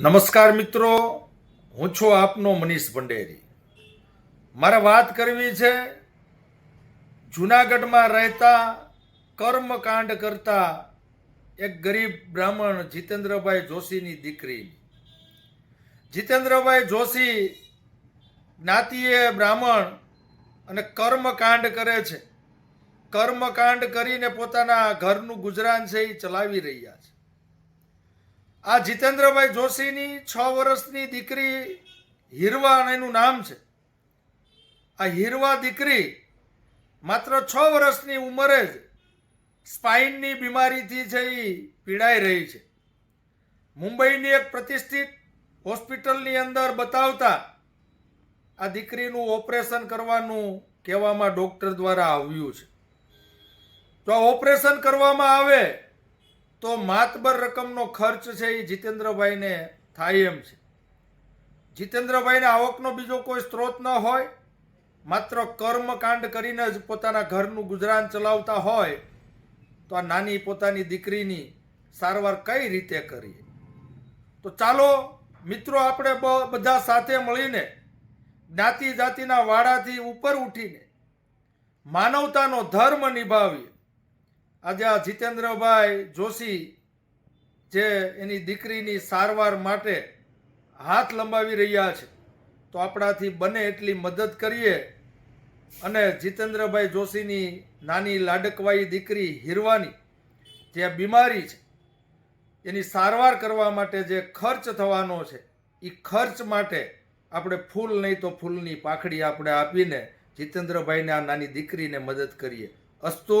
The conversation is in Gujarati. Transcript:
નમસ્કાર મિત્રો, હું છું આપનો મનીષ ભંડેરી. મારે વાત કરવી છે, જૂનાગઢમાં રહેતા કર્મકાંડ કરતા એક ગરીબ બ્રાહ્મણ જીતેન્દ્રભાઈ જોશીની દીકરી. જીતેન્દ્રભાઈ જોશી જ્ઞાતિએ બ્રાહ્મણ અને કર્મકાંડ કરે છે. કર્મકાંડ કરીને પોતાના ઘરનું ગુજરાન છે એ ચલાવી રહ્યા છે. આ જીતેન્દ્રભાઈ જોશીની છ વર્ષની દીકરી હીરવા એનું નામ છે. આ હીરવા દીકરી માત્ર છ વર્ષની ઉંમરે જ સ્પાઇનની બીમારીથી છે એ પીડાઈ રહી છે. મુંબઈની એક પ્રતિષ્ઠિત હોસ્પિટલની અંદર બતાવતા આ દીકરીનું ઓપરેશન કરવાનું કહેવામાં ડૉક્ટર દ્વારા આવ્યું છે. જો આ ઓપરેશન કરવામાં આવે તો માતબર રકમનો ખર્ચ છે એ જીતેન્દ્રભાઈને થાય એમ છે. જીતેન્દ્રભાઈને આવકનો બીજો કોઈ સ્ત્રોત ન હોય, માત્ર કર્મકાંડ કરીને જ પોતાના ઘરનું ગુજરાન ચલાવતા હોય, તો આ નાની પોતાની દીકરીની સારવાર કઈ રીતે કરીએ? તો ચાલો, મિત્રો આપણે બધા સાથે મળીને જ્ઞાતિ જાતિના વાડાથી ઉપર ઉઠીને માનવતાનો ધર્મ નિભાવીએ. આજે આ જીતેન્દ્રભાઈ જોશી જે એની દીકરીની સારવાર માટે હાથ લંબાવી રહ્યા છે, તો આપણાથી બને એટલી મદદ કરીએ. અને જીતેન્દ્રભાઈ જોશીની નાની લાડકવાઈ દીકરી હીરવાની જે બીમારી છે, એની સારવાર કરવા માટે જે ખર્ચ થવાનો છે એ ખર્ચ માટે આપણે ફૂલ નહીં તો ફૂલની પાખડી આપણે આપીને જીતેન્દ્રભાઈને આ નાની દીકરીને મદદ કરીએ. અસ્તુ